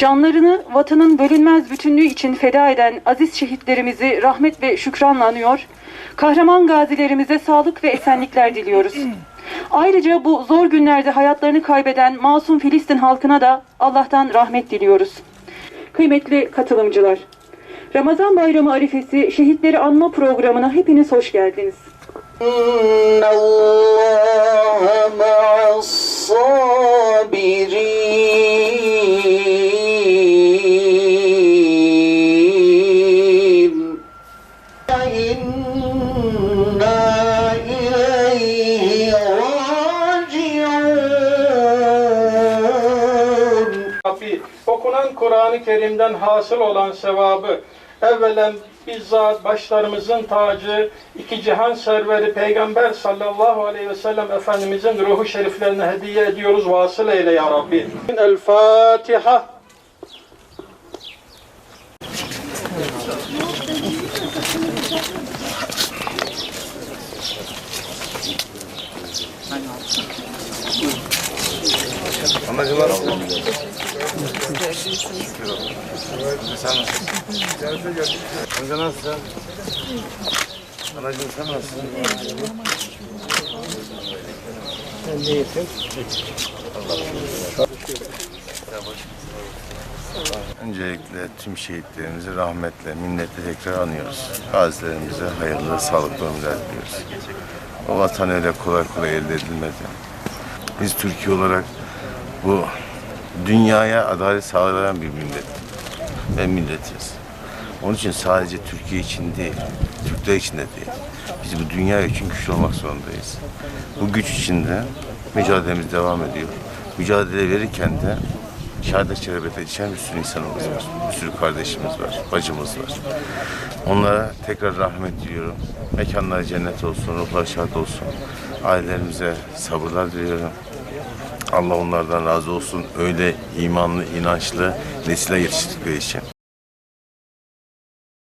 Canlarını vatanın bölünmez bütünlüğü için feda eden aziz şehitlerimizi rahmet ve şükranla anıyor. Kahraman gazilerimize sağlık ve esenlikler diliyoruz. Ayrıca bu zor günlerde hayatlarını kaybeden masum Filistin halkına da Allah'tan rahmet diliyoruz. Kıymetli katılımcılar, Ramazan Bayramı arifesi şehitleri anma programına hepiniz hoş geldiniz. إن Kur'an-ı Kerim'den hasıl olan sevabı evvelen bizzat başlarımızın tacı, iki cihan serveri Peygamber sallallahu aleyhi ve sellem Efendimizin ruhu şeriflerine hediye ediyoruz. Vasıl eyle ya Rabbi. El Fatiha. Anacılar Sen. Öncelikle tüm şehitlerimizi rahmetle, minnetle tekrar anıyoruz. Gazilerimize hayırlı, sağlıklı ömürler diliyoruz. O vatan öyle kolay kolay elde edilmedi. Biz Türkiye olarak bu dünyaya adalet sağlayan bir millet ve milletiz. Onun için sadece Türkiye için değil, Türkler için de değil. Biz bu dünya için güçlü olmak zorundayız. Bu güç içinde mücadelemiz devam ediyor. Mücadele verirken de şehadet şerbete içen bir sürü insanımız var. Bir sürü kardeşimiz var, bacımız var. Onlara tekrar rahmet diliyorum. Mekanları cennet olsun, ruhlar şad olsun. Ailelerimize sabırlar diliyorum. Allah onlardan razı olsun. Öyle imanlı, inançlı nesile yetiştirdikleri için.